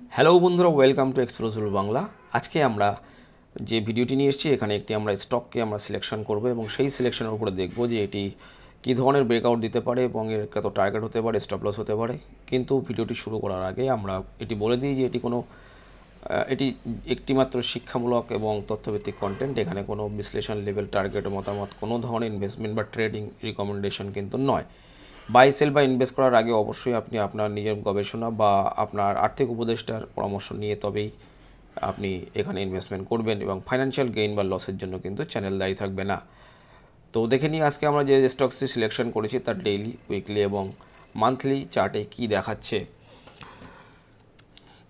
Hello বন্ধুরা welcome to এক্সপ্লোজুল Bangla আজকে আমরা যে ভিডিওটি নিয়ে এসেছি, এখানে একটি আমরা স্টককে আমরা সিলেকশন করব এবং সেই সিলেকশনের উপরে দেখব যে এটি কী ধরনের ব্রেকআউট দিতে পারে এবং এর কত টার্গেট হতে পারে স্টপ লস হতে পারে। কিন্তু ভিডিওটি শুরু করার আগে আমরা এটি বলে দিই যে এটি কোনো এটি একটিমাত্র শিক্ষামূলক এবং তথ্যভিত্তিক কন্টেন্ট এখানে কোনো বিশ্লেষণ লেভেল টার্গেট মতামত, কোনো ধরনের ইনভেস্টমেন্ট বা ট্রেডিং রিকমেন্ডেশন কিন্তু নয়। বাই সেল বা ইনভেস্ট করার আগে অবশ্যই আপনি আপনার নিজের গবেষণা বা আপনার আর্থিক উপদেষ্টার পরামর্শ নিয়ে তবেই আপনি এখানে ইনভেস্টমেন্ট করবেন এবং ফাইন্যান্সিয়াল গেইন বা লসের জন্য কিন্তু চ্যানেল দায়ী থাকবে না। তো দেখে নিই আজকে আমরা যে স্টকসটি সিলেকশন করেছি তার ডেইলি উইকলি এবং মান্থলি চার্টে কি দেখাচ্ছে।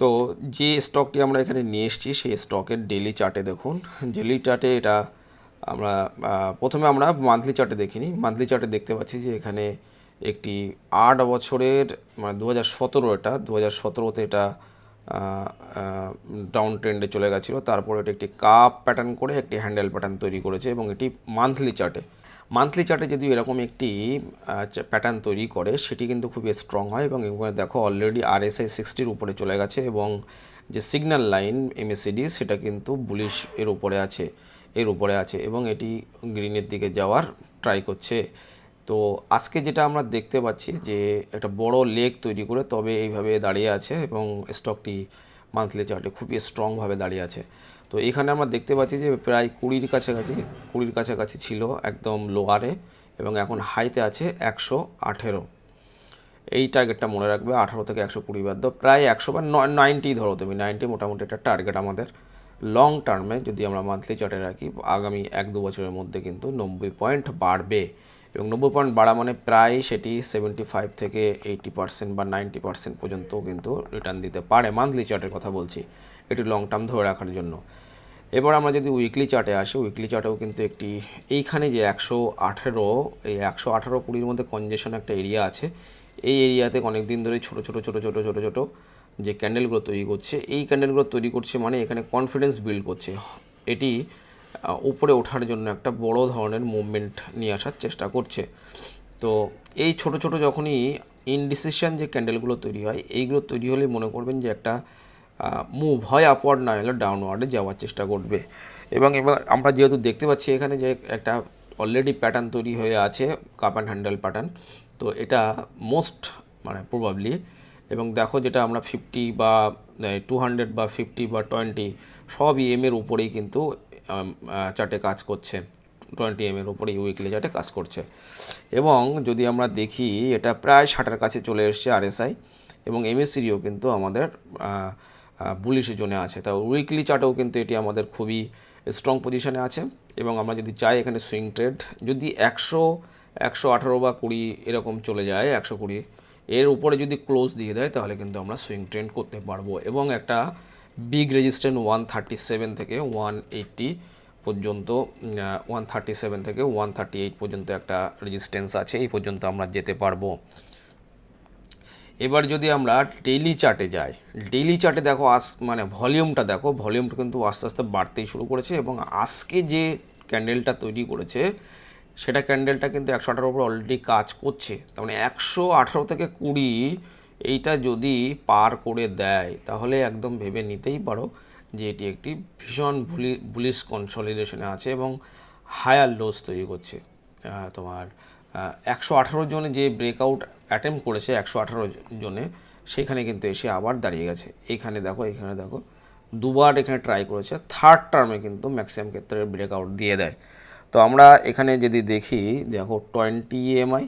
তো যে স্টকটি আমরা এখানে নিয়ে এসেছি সেই স্টকের ডেলি চার্টে দেখুন। ডেলি চার্টে এটা আমরা প্রথমে আমরা মান্থলি চার্টে দেখিনি। মান্থলি চার্টে দেখতে পাচ্ছি যে এখানে একটি আট বছরের মানে দু হাজার সতেরো এটা দু হাজার সতেরোতে এটা ডাউন ট্রেন্ডে চলে গেছিল। তারপরে এটা একটি কাপ প্যাটার্ন করে একটি হ্যান্ডেল প্যাটার্ন তৈরি করেছে এবং এটি মান্থলি চার্টে মান্থলি চার্টে যদি এরকম একটি প্যাটার্ন তৈরি করে, সেটি কিন্তু খুবই স্ট্রং হয় এবং এখানে দেখো অলরেডি আরএসআই সিক্সটির উপরে চলে গেছে এবং যে সিগন্যাল লাইন এমএসিডি সেটা কিন্তু বুলিশ এর উপরে আছে, এর উপরে আছে এবং এটি গ্রিনের দিকে যাওয়ার ট্রাই করছে। তো আজকে যেটা আমরা দেখতে পাচ্ছি যে একটা বড় লেক তৈরি করে তবে এইভাবে দাঁড়িয়ে আছে এবং স্টকটি মান্থলি চার্টে খুবই স্ট্রংভাবে দাঁড়িয়ে আছে। তো এখানে আমরা দেখতে পাচ্ছি যে প্রায় কুড়ির কাছাকাছি কুড়ির কাছাকাছি ছিল একদম লোয়ারে এবং এখন হাইতে আছে একশো আঠেরো। এই টার্গেটটা মনে রাখবে আঠারো থেকে একশো কুড়ি বাদ প্রায় একশো বা নাইনটি ধরো তুমি, নাইনটি মোটামুটি একটা টার্গেট আমাদের। লং টার্মে যদি আমরা মান্থলি চার্টে রাখি, আগামী এক দু বছরের মধ্যে কিন্তু নব্বই পয়েন্ট বাড়বে। এবং নব্বই পয়েন্ট বাড়া মানে প্রায় সেটি সেভেন্টি ফাইভ থেকে এইটি পার্সেন্ট বা নাইনটি পার্সেন্ট পর্যন্ত কিন্তু রিটার্ন দিতে পারে। মান্থলি চার্টের কথা বলছি, এটি লং টার্ম ধরে রাখার জন্য। এবার আমরা যদি উইকলি চার্টে আসি উইকলি চার্টেও কিন্তু একটি, এইখানে যে একশো আঠেরো, এই একশো আঠেরো কুড়ির মধ্যে কনজেশন একটা এরিয়া আছে। এই এরিয়াতে অনেক দিন ধরে ছোটো ছোটো ছোটো ছোটো ছোটো ছোটো যে ক্যান্ডেলগুলো তৈরি করছে, এই ক্যান্ডেলগুলো তৈরি করছে মানে এখানে কনফিডেন্স বিল্ড করছে। এটি উপরে ওঠার জন্য একটা বড় ধরনের মুভমেন্ট নিয়ে আসার চেষ্টা করছে। তো এই ছোট ছোট যখনই ইনডিসিশন যে ক্যান্ডেলগুলো তৈরি হয়, এইগুলো তৈরি হলে মনে করবেন যে একটা মুভ হয় আপওয়ার্ড না হলে ডাউনওয়ার্ডে যাওয়ার চেষ্টা করবে। এবং এবার আমরা যেহেতু দেখতে পাচ্ছি এখানে যে একটা অলরেডি প্যাটার্ন তৈরি হয়ে আছে কাপ অ্যান্ড হ্যান্ডেল প্যাটার্ন তো এটা মোস্ট মানে প্রবাবলি এবং দেখো যেটা আমরা ফিফটি বা টু হান্ড্রেড বা ফিফটি বা টোয়েন্টি সব ইএমের উপরেই কিন্তু চার্টে কাজ করছে টোয়েন্টি এম এর উপরে উইকলি চার্টে কাজ করছে। এবং যদি আমরা দেখি, এটা প্রায় ষাটের কাছে চলে এসছে আরএসআই এবং এমএসসিডিও কিন্তু আমাদের বুলিশ জোনে আছে। তা উইকলি চার্টেও কিন্তু এটি আমাদের খুবই স্ট্রং পজিশনে আছে, এবং আমরা যদি চাই এখানে সুইং ট্রেড যদি একশো একশো আঠারো বা কুড়ি এরকম চলে যায়, একশো কুড়ি, এর উপরে যদি ক্লোজ দিয়ে দেয়, তাহলে কিন্তু আমরা সুইং ট্রেন্ড করতে পারব। এবং একটা big resistant one thirty seven থেকে ওয়ান এইট্টি পর্যন্ত ওয়ান থার্টি সেভেন থেকে ওয়ান থার্টি এইট পর্যন্ত একটা রেজিস্ট্যান্স আছে, এই পর্যন্ত আমরা যেতে পারব। এবার যদি আমরা ডেইলি চার্টে যাই ডেইলি চার্টে দেখো আস মানে ভলিউমটা দেখো ভলিউমটা কিন্তু আস্তে আস্তে বাড়তেই শুরু করেছে এবং আজকে যে ক্যান্ডেলটা তৈরি করেছে, সেটা ক্যান্ডেলটা কিন্তু একশো আঠারোর উপর অলরেডি কাজ করছে। তার মানে একশো আঠারো থেকে কুড়ি এইটা যদি পার করে দেয়, তাহলে একদম ভেবে নিতেই পারো যে এটি একটি ভীষণ বুলি, বুলিশ কনসলিডেশনে আছে এবং হায়ার লোস তৈরি করছে। তোমার একশো আঠারো জনে যে ব্রেকআউট অ্যাটেম্প করেছে, একশো আঠারো জনে, সেখানে কিন্তু এসে আবার দাঁড়িয়ে গেছে। এইখানে দেখো, এখানে দেখো, দুবার এখানে ট্রাই করেছে থার্ড টার্মে কিন্তু ম্যাক্সিমাম ক্ষেত্রে ব্রেকআউট দিয়ে দেয়। তো আমরা এখানে যদি দেখি, দেখো twenty M I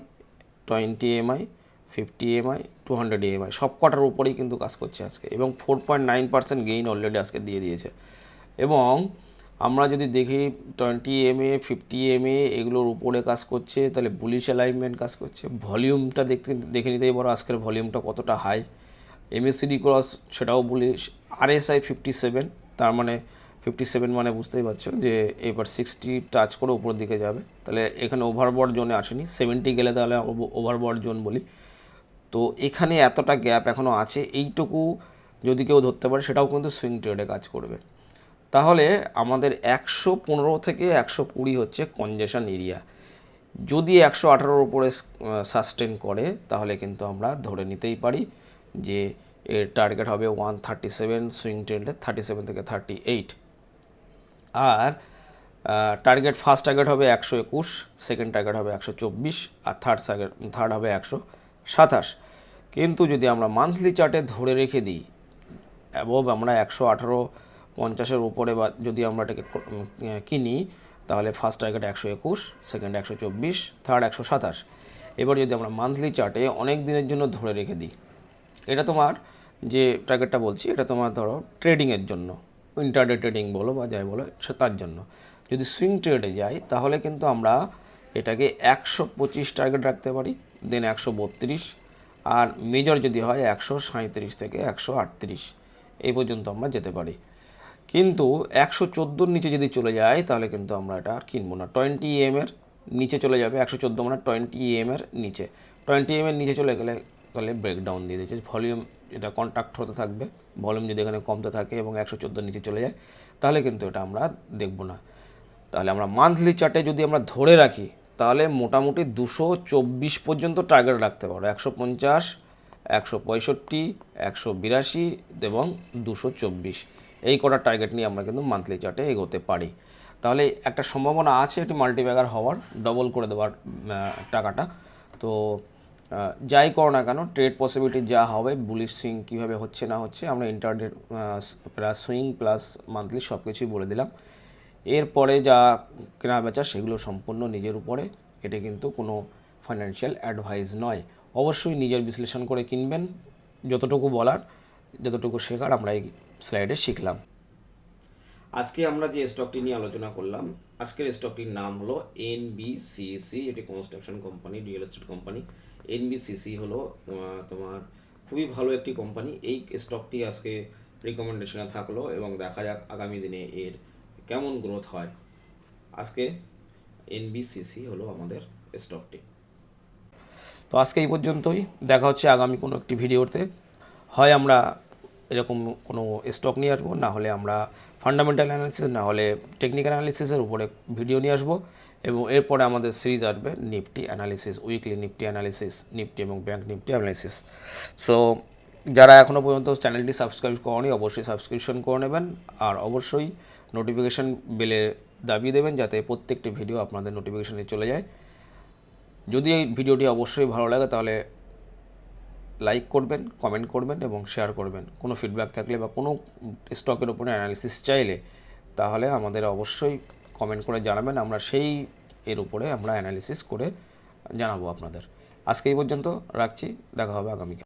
twenty M I fifty M I two hundred M I সব কটার উপরেই কিন্তু কাজ করছে আজকে এবং four point nine percent gain already আজকে দিয়ে দিয়েছে। এবং আমরা যদি দেখি twenty M A fifty M A এগুলোর উপরে কাজ করছে, তাহলে বুলিশ অ্যালাইনমেন্ট কাজ করছে। ভলিউমটা দেখতে, দেখে নিতেই বড় আজকের ভলিউমটা কতটা high M S C D cross সেটাও bullish R S I fifty seven তার মানে ফিফটি সেভেন মানে বুঝতেই পারছ যে এবার সিক্সটি টাচ করে উপরের দিকে যাবে। তাহলে এখানে ওভারবর্ড জোনে আসেনি। সেভেন্টি গেলে তাহলে ওভারবর্ড জোন বলি। তো এখানে এতটা গ্যাপ এখনও আছে, এইটুকু যদি কেউ ধরতে পারে সেটাও কিন্তু সুইং ট্রেডে কাজ করবে। তাহলে আমাদের একশো পনেরো থেকে একশো কুড়ি হচ্ছে কনজেশন এরিয়া যদি একশো আঠারোর উপরে সাস্টেন করে, তাহলে কিন্তু আমরা ধরে নিতেই পারি যে এর টার্গেট হবে ওয়ান থার্টি সেভেন সুইং ট্রেন্ডে থার্টি সেভেন থেকে থার্টি এইট আর টার্গেট ফার্স্ট টার্গেট হবে একশো একুশ সেকেন্ড টার্গেট হবে একশো চব্বিশ, আর থার্ড থার্ড হবে একশো সাতাশ। কিন্তু যদি আমরা মান্থলি চার্টে ধরে রেখে দিই অ্যাবভ আমরা একশো আঠারো পঞ্চাশের উপরে বা যদি আমরা এটাকে কিনি, তাহলে ফার্স্ট টার্গেট একশো একুশ সেকেন্ড একশো চব্বিশ থার্ড একশো সাতাশ। এবার যদি আমরা মান্থলি চার্টে অনেক দিনের জন্য ধরে রেখে দিই, এটা তোমার যে টার্গেটটা বলছি, এটা তোমার ধরো ট্রেডিংয়ের জন্য ইন্টারডে ট্রেডিং বলো বা যাই বলো তার জন্য। যদি সুইং ট্রেডে যাই, তাহলে কিন্তু আমরা এটাকে একশো পঁচিশ টার্গেট রাখতে পারি। দেন একশো বত্রিশ। আর মেজর যদি হয় একশো সাঁত্রিশ থেকে একশো আটত্রিশ। এই পর্যন্ত আমরা যেতে পারি। কিন্তু একশো চোদ্দোর নিচে যদি চলে যায়, তাহলে কিন্তু আমরা এটা আর কিনবো না। টোয়েন্টি এম এর নিচে চলে যাবে, একশো চোদ্দ মানে টোয়েন্টি এম এর নিচে। টোয়েন্টি এম এর নিচে চলে গেলে তাহলে ব্রেকডাউন দিয়ে দিয়েছে ভলিউম এটা কন্ট্যাক্ট হতে থাকবে ভলিউম যদি এখানে কমতে থাকে এবং একশো চোদ্দোর নিচে চলে যায়, তাহলে কিন্তু এটা আমরা দেখব না। তাহলে আমরা মান্থলি চার্টে যদি আমরা ধরে রাখি তাহলে মোটামুটি দুশো চব্বিশ পর্যন্ত টার্গেট রাখতে পারো। একশো পঞ্চাশ, একশো পঁয়ষট্টি, একশো বিরাশি এবং দুশো চব্বিশ। এই কটা টার্গেট নিয়ে আমরা কিন্তু মান্থলি চার্টে এগোতে পারি। তাহলে একটা সম্ভাবনা আছে এটি মাল্টিব্যাগার হওয়ার ডবল করে দেওয়ার টাকাটা। তো যাই করো না কেন ট্রেড পসিবিলিটি যা হবে বুলিশ সুইং কীভাবে হচ্ছে না হচ্ছে, আমরা intraday plus swing plus monthly সব কিছুই বলে দিলাম। এরপরে যা কেনা বেচা সেগুলো সম্পূর্ণ নিজের উপরে, এটা কিন্তু কোনো ফাইন্যান্সিয়াল অ্যাডভাইস নয়। অবশ্যই নিজের বিশ্লেষণ করে কিনবেন, যতটুকু বলার, যতটুকু শেখার আমরা এই স্লাইডে শিখলাম। আজকে আমরা যে স্টকটি নিয়ে আলোচনা করলাম, আজকের স্টকটির নাম হলো এনবিসিসি এটি construction company real estate company N B C C হলো তোমার খুবই ভালো একটি কোম্পানি এই স্টকটি আজকে রিকমেন্ডেশনে থাকল এবং দেখা যাক আগামী দিনে এর কেমন গ্রোথ হয়? আজকে এনবিসিসি হলো আমাদের স্টকটি তো আজকে এই পর্যন্তই। দেখা হচ্ছে আগামী কোনো একটি ভিডিওতে। হয় আমরা এরকম কোনো স্টক নিয়ে আসব, না হলে আমরা ফান্ডামেন্টাল অ্যানালিসিস না হলে টেকনিক্যাল অ্যানালিসিসের উপরে ভিডিও নিয়ে আসব। এবং এরপরে আমাদের সিরিজ আসবে Nifty analysis weekly Nifty analysis Nifty এবং ব্যাংক নিফটি অ্যানালিসিস সো যারা এখনও পর্যন্ত চ্যানেলটি সাবস্ক্রাইব করেনি, অবশ্যই সাবস্ক্রিপশন করে নেবেন। আর অবশ্যই নোটিফিকেশান বেলে দাবিয়ে দেবেন যাতে প্রত্যেকটি ভিডিও আপনাদের নোটিফিকেশানে চলে যায়। যদি এই ভিডিওটি অবশ্যই ভালো লাগে, তাহলে লাইক করবেন কমেন্ট করবেন এবং শেয়ার করবেন। কোনো ফিডব্যাক থাকলে বা কোনো স্টকের উপরে অ্যানালিসিস চাইলে, তাহলে আমাদের অবশ্যই কমেন্ট করে জানাবেন। আমরা সেই এর উপরে আমরা অ্যানালিসিস করে জানাব আপনাদের। আজকে এই পর্যন্ত রাখছি। দেখা হবে আগামীকাল।